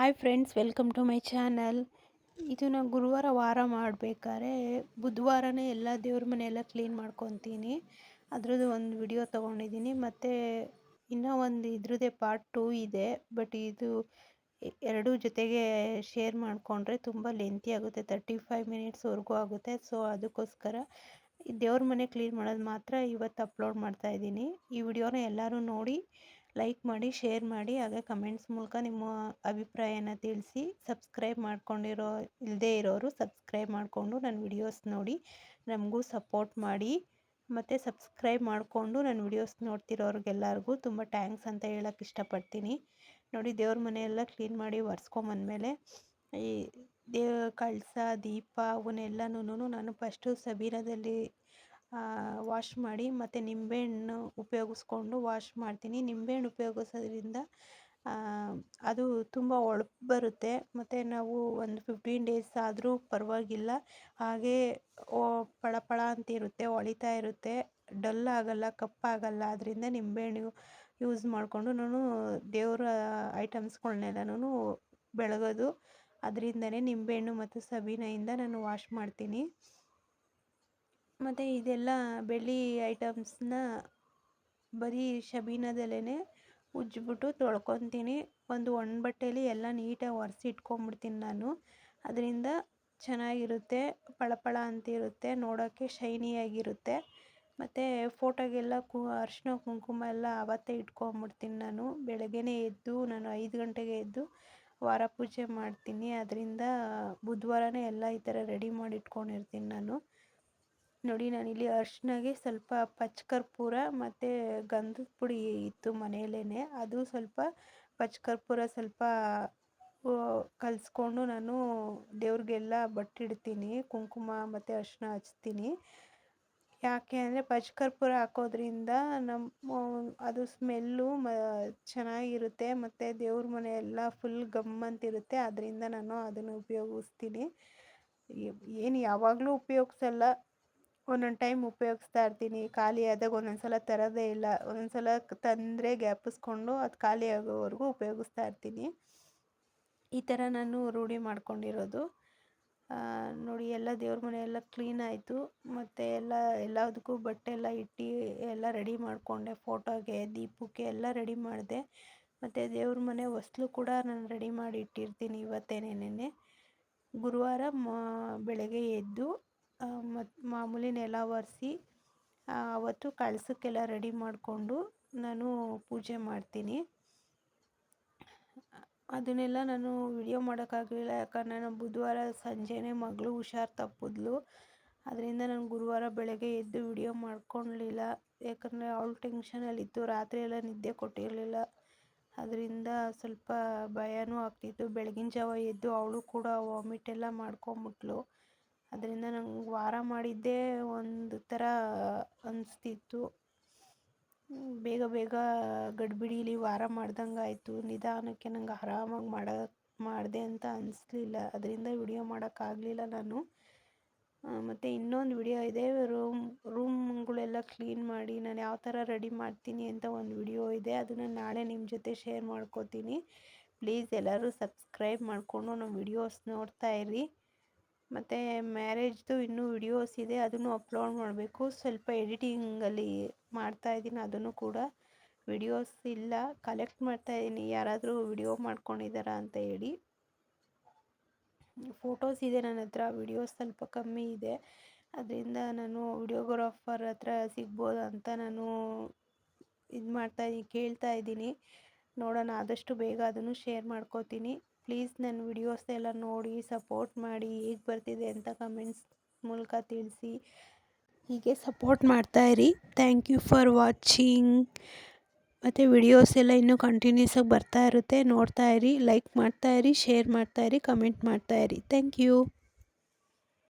Hi friends welcome to my channel ಇದು ನಾನು ಗುರುವಾರ ವಾರ ಮಾಡಬೇಕಾದ್ರೆ ಬುಧವಾರನೇ ಎಲ್ಲ ದೇವ್ರ ಮನೆ ಎಲ್ಲ ಕ್ಲೀನ್ ಮಾಡ್ಕೊತೀನಿ. ಅದರದ್ದು ಒಂದು ವಿಡಿಯೋ ತೊಗೊಂಡಿದ್ದೀನಿ. ಮತ್ತು ಇನ್ನೂ ಒಂದು ಇದ್ರದ್ದೇ ಪಾರ್ಟ್ ಟೂ ಇದೆ. ಬಟ್ ಇದು ಎರಡೂ ಜೊತೆಗೆ ಶೇರ್ ಮಾಡಿಕೊಂಡ್ರೆ ತುಂಬ ಲೆಂತಿ ಆಗುತ್ತೆ. ತರ್ಟಿ ಫೈವ್ ಮಿನಿಟ್ಸ್ವರೆಗೂ ಆಗುತ್ತೆ. ಸೊ ಅದಕ್ಕೋಸ್ಕರ ದೇವ್ರ ಮನೆ ಕ್ಲೀನ್ ಮಾಡೋದು ಮಾತ್ರ ಇವತ್ತು ಅಪ್ಲೋಡ್ ಮಾಡ್ತಾ ಇದ್ದೀನಿ. ಈ ವಿಡಿಯೋನ ಎಲ್ಲರೂ ನೋಡಿ ಲೈಕ್ ಮಾಡಿ ಶೇರ್ ಮಾಡಿ, ಹಾಗೆ ಕಮೆಂಟ್ಸ್ ಮೂಲಕ ನಿಮ್ಮ ಅಭಿಪ್ರಾಯನ ತಿಳಿಸಿ ಸಬ್ಸ್ಕ್ರೈಬ್ ಮಾಡ್ಕೊಂಡಿರೋ ಇಲ್ಲದೇ ಇರೋರು ಸಬ್ಸ್ಕ್ರೈಬ್ ಮಾಡಿಕೊಂಡು ನನ್ನ ವಿಡಿಯೋಸ್ ನೋಡಿ, ನಮಗೂ ಸಪೋರ್ಟ್ ಮಾಡಿ. ಮತ್ತು ಸಬ್ಸ್ಕ್ರೈಬ್ ಮಾಡಿಕೊಂಡು ನನ್ನ ವಿಡಿಯೋಸ್ ನೋಡ್ತಿರೋರಿಗೆಲ್ಲರಿಗೂ ತುಂಬ ಟ್ಯಾಂಕ್ಸ್ ಅಂತ ಹೇಳೋಕ್ಕೆ ಇಷ್ಟಪಡ್ತೀನಿ. ನೋಡಿ, ದೇವ್ರ ಮನೆಯೆಲ್ಲ ಕ್ಲೀನ್ ಮಾಡಿ ಒರೆಸ್ಕೊಂಬಂದ್ಮೇಲೆ ಈ ದೇವ, ಕಳಸ, ದೀಪ ಅವನ್ನೆಲ್ಲನೂ ನಾನು ಫಸ್ಟು ಸಬೀನದಲ್ಲಿ ವಾಶ್ ಮಾಡಿ ಮತ್ತು ನಿಂಬೆಹಣ್ಣು ಉಪಯೋಗಿಸ್ಕೊಂಡು ವಾಶ್ ಮಾಡ್ತೀನಿ. ನಿಂಬೆಹಣ್ಣು ಉಪಯೋಗಿಸೋದ್ರಿಂದ ಅದು ತುಂಬ ಹೊಳಪು ಬರುತ್ತೆ. ಮತ್ತು ನಾವು ಒಂದು ಫಿಫ್ಟೀನ್ ಡೇಸ್ ಆದರೂ ಪರವಾಗಿಲ್ಲ. ಹಾಗೇ ಪಳ ಪಳ ಅಂತಿರುತ್ತೆ ಹೊಳಿತಾ ಇರುತ್ತೆ. ಡಲ್ ಆಗಲ್ಲ ಕಪ್ಪಾಗಲ್ಲ ಅದರಿಂದ ನಿಂಬೆಹಣ್ಣು ಯೂಸ್ ಮಾಡಿಕೊಂಡು ನಾನು ದೇವರ ಐಟಮ್ಸ್ಗಳ್ನೆಲ್ಲನೂ ಬೆಳಗೋದು. ಅದರಿಂದನೇ ನಿಂಬೆಹಣ್ಣು ಮತ್ತು ಸಬೀನಯಿಂದ ನಾನು ವಾಶ್ ಮಾಡ್ತೀನಿ. ಮತ್ತು ಇದೆಲ್ಲ ಬೆಳ್ಳಿ ಐಟಮ್ಸ್ನ ಬರೀ ಶಬೀನದಲ್ಲೇ ಉಜ್ಜಿಬಿಟ್ಟು ತೊಳ್ಕೊತೀನಿ. ಒಂದು ಒಣ ಬಟ್ಟೆಯಲ್ಲಿ ಎಲ್ಲ ನೀಟಾಗಿ ಒರೆಸಿ ಇಟ್ಕೊಂಬಿಡ್ತೀನಿ ನಾನು. ಅದರಿಂದ ಚೆನ್ನಾಗಿರುತ್ತೆ ಪಳಪಳ ಅಂತಿರುತ್ತೆ ನೋಡೋಕ್ಕೆ ಶೈನಿಯಾಗಿರುತ್ತೆ. ಮತ್ತು ಫೋಟೋಗೆಲ್ಲ ಕು ಅರಿಶಿನ ಕುಂಕುಮ ಎಲ್ಲ ಆವತ್ತೇ ಇಟ್ಕೊಂಬಿಡ್ತೀನಿ ನಾನು. ಬೆಳಗ್ಗೆನೇ ಎದ್ದು, ನಾನು ಐದು ಗಂಟೆಗೆ ಎದ್ದು ವಾರ ಪೂಜೆ ಮಾಡ್ತೀನಿ. ಅದರಿಂದ ಬುಧವಾರನೇ ಎಲ್ಲ ಈ ಥರ ರೆಡಿ ಮಾಡಿ ಇಟ್ಕೊಂಡಿರ್ತೀನಿ ನಾನು. ನೋಡಿ ನಾನಿಲ್ಲಿ ಅರಿಶಿನಾಗೆ ಸ್ವಲ್ಪ ಪಚ್ಚಕರ್ಪೂರ ಮತ್ತು ಗಂಧದ ಪುಡಿ ಇತ್ತು ಮನೆಯಲ್ಲೇ ಅದು ಸ್ವಲ್ಪ ಪಚ್ಚಕರ್ಪೂರ ಸ್ವಲ್ಪ ಕಲಿಸ್ಕೊಂಡು ನಾನು ದೇವ್ರಿಗೆಲ್ಲ ಬಟ್ಟಿಡ್ತೀನಿ. ಕುಂಕುಮ ಮತ್ತು ಅರಿಶಿನ ಹಚ್ತೀನಿ. ಯಾಕೆ ಅಂದರೆ ಪಚ್ಕರ್ಪೂರ ಹಾಕೋದ್ರಿಂದ ನಮ್ಮ ಅದು ಸ್ಮೆಲ್ಲು ಮ, ಚೆನ್ನಾಗಿರುತ್ತೆ ಮತ್ತು ದೇವ್ರ ಮನೆ ಎಲ್ಲ ಫುಲ್ ಗಮ್ ಅಂತಿರುತ್ತೆ ಅದರಿಂದ ನಾನು ಅದನ್ನು ಉಪಯೋಗಿಸ್ತೀನಿ. ಏನು ಯಾವಾಗಲೂ ಉಪಯೋಗಿಸಲ್ಲ. ಒಂದೊಂದು ಟೈಮ್ ಉಪಯೋಗಿಸ್ತಾ ಇರ್ತೀನಿ. ಖಾಲಿ ಆದಾಗ ಒಂದೊಂದು ಸಲ ತರೋದೇ ಇಲ್ಲ. ಒಂದೊಂದು ಸಲ ತಂದರೆ ಗ್ಯಾಪಿಸ್ಕೊಂಡು ಅದು ಖಾಲಿ ಆಗೋವರೆಗೂ ಉಪಯೋಗಿಸ್ತಾ ಇರ್ತೀನಿ. ಈ ಥರ ನಾನು ರೂಢಿ ಮಾಡ್ಕೊಂಡಿರೋದು. ನೋಡಿ ಎಲ್ಲ ದೇವ್ರ ಮನೆ ಎಲ್ಲ ಕ್ಲೀನ್ ಆಯಿತು. ಮತ್ತು ಎಲ್ಲ, ಎಲ್ಲದಕ್ಕೂ ಬಟ್ಟೆ ಎಲ್ಲ ಇಟ್ಟು ಎಲ್ಲ ರೆಡಿ ಮಾಡಿಕೊಂಡೆ. ಫೋಟೋಗೆ, ದೀಪಕ್ಕೆ ಎಲ್ಲ ರೆಡಿ ಮಾಡಿದೆ. ಮತ್ತು ದೇವ್ರ ಮನೆ ಹೊಸ್ಲು ಕೂಡ ನಾನು ರೆಡಿ ಮಾಡಿ ಇಟ್ಟಿರ್ತೀನಿ ಇವತ್ತೇನೇನೆ ಗುರುವಾರ ಮ, ಬೆಳಗ್ಗೆ ಎದ್ದು ಮತ್ತು ಮಾಮೂಲಿ ನೆಲ ಒರೆಸಿ ಅವತ್ತು ಕಳಸಕ್ಕೆಲ್ಲ ರೆಡಿ ಮಾಡಿಕೊಂಡು ನಾನು ಪೂಜೆ ಮಾಡ್ತೀನಿ. ಅದನ್ನೆಲ್ಲ ನಾನು ವಿಡಿಯೋ ಮಾಡೋಕ್ಕಾಗಲಿಲ್ಲ ಯಾಕಂದರೆ ನಾನು ಬುಧವಾರ ಸಂಜೆನೇ ಮಗಳು ಹುಷಾರು ತಪ್ಪಿದ್ಲು. ಅದರಿಂದ ನಾನು ಗುರುವಾರ ಬೆಳಗ್ಗೆ ಎದ್ದು ವಿಡಿಯೋ ಮಾಡ್ಕೊಳ್ಲಿಲ್ಲ ಯಾಕಂದರೆ ಅವಳು ಟೆನ್ಷನಲ್ಲಿತ್ತು ರಾತ್ರಿ ಎಲ್ಲ ನಿದ್ದೆ ಕೊಟ್ಟಿರಲಿಲ್ಲ. ಅದರಿಂದ ಸ್ವಲ್ಪ ಭಯನೂ ಆಗ್ತಿತ್ತು. ಬೆಳಗಿನ ಜಾವ ಎದ್ದು ಅವಳು ಕೂಡ ವಾಮಿಟ್ ಎಲ್ಲ ಮಾಡ್ಕೊಂಬಿಟ್ಲು. ಅದರಿಂದ ನಂಗೆ ವಾರ ಮಾಡಿದ್ದೇ ಒಂದು ಥರ ಅನಿಸ್ತಿತ್ತು. ಬೇಗ ಬೇಗ ಗಡ್ಬಿಡೀಲಿ ವಾರ ಮಾಡ್ದಂಗೆ ಆಯಿತು. ನಿಧಾನಕ್ಕೆ ನಂಗೆ ಆರಾಮಾಗಿ ಮಾಡ, ಮಾಡಿದೆ ಅಂತ ಅನಿಸ್ಲಿಲ್ಲ. ಅದರಿಂದ ವಿಡಿಯೋ ಮಾಡೋಕ್ಕಾಗಲಿಲ್ಲ ನಾನು. ಮತ್ತು ಇನ್ನೊಂದು ವಿಡಿಯೋ ಇದೆ. ರೂಮ್, ರೂಮ್ಗಳೆಲ್ಲ ಕ್ಲೀನ್ ಮಾಡಿ ನಾನು ಯಾವ ಥರ ರೆಡಿ ಮಾಡ್ತೀನಿ ಅಂತ ಒಂದು ವಿಡಿಯೋ ಇದೆ. ಅದನ್ನು ನಾಳೆ ನಿಮ್ಮ ಜೊತೆ ಶೇರ್ ಮಾಡ್ಕೋತೀನಿ. ಪ್ಲೀಸ್ ಎಲ್ಲರೂ ಸಬ್ಸ್ಕ್ರೈಬ್ ಮಾಡಿಕೊಂಡು ನಮ್ಮ ವಿಡಿಯೋಸ್ ನೋಡ್ತಾ ಇರಿ. ಮತ್ತು ಮ್ಯಾರೇಜ್ದು ಇನ್ನೂ ವಿಡಿಯೋಸ್ ಇದೆ, ಅದನ್ನು ಅಪ್ಲೋಡ್ ಮಾಡಬೇಕು. ಸ್ವಲ್ಪ ಎಡಿಟಿಂಗಲ್ಲಿ ಮಾಡ್ತಾಯಿದ್ದೀನಿ ಅದನ್ನು ಕೂಡ. ವಿಡಿಯೋಸ್ ಇಲ್ಲ ಕಲೆಕ್ಟ್ ಮಾಡ್ತಾ ಇದ್ದೀನಿ. ಯಾರಾದರೂ ವಿಡಿಯೋ ಮಾಡ್ಕೊಂಡಿದ್ದಾರಾ ಅಂತ ಹೇಳಿ. ಫೋಟೋಸ್ ಇದೆ ನನ್ನ ಹತ್ರ, ವಿಡಿಯೋಸ್ ಸ್ವಲ್ಪ ಕಮ್ಮಿ ಇದೆ. ಅದರಿಂದ ನಾನು ವಿಡಿಯೋಗ್ರಾಫರ್ ಹತ್ರ ಸಿಗ್ಬೋದು ಅಂತ ನಾನು ಇದು ಮಾಡ್ತಾ ಇದ್ದೀನಿ, ಕೇಳ್ತಾ ಇದ್ದೀನಿ. ನೋಡೋಣ, ಆದಷ್ಟು ಬೇಗ ಅದನ್ನು ಶೇರ್ ಮಾಡ್ಕೋತೀನಿ. ಪ್ಲೀಸ್ ನನ್ನ ವಿಡಿಯೋಸ್ ಎಲ್ಲ ನೋಡಿ, ಸಪೋರ್ಟ್ ಮಾಡಿ, ಹೇಗೆ ಬರ್ತಿದೆ ಅಂತ ಕಮೆಂಟ್ಸ್ ಮೂಲಕ ತಿಳಿಸಿ. ಹೀಗೆ ಸಪೋರ್ಟ್ ಮಾಡ್ತಾಯಿರಿ ಥ್ಯಾಂಕ್ ಯು ಫಾರ್ ವಾಚಿಂಗ್. ಮತ್ತು ವಿಡಿಯೋಸ್ ಎಲ್ಲ ಇನ್ನೂ ಕಂಟಿನ್ಯೂಸ್ ಆಗಿ ಬರ್ತಾ ಇರುತ್ತೆ. ನೋಡ್ತಾಯಿರಿ ಲೈಕ್ ಮಾಡ್ತಾಯಿರಿ ಶೇರ್ ಮಾಡ್ತಾಯಿರಿ ಕಮೆಂಟ್ ಮಾಡ್ತಾಯಿರಿ ಥ್ಯಾಂಕ್ ಯು.